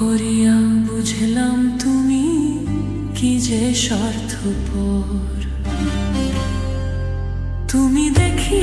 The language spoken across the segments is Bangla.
করিয়া বুঝলাম তুমি কি যে স্বার্থপর। তুমি দেখি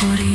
por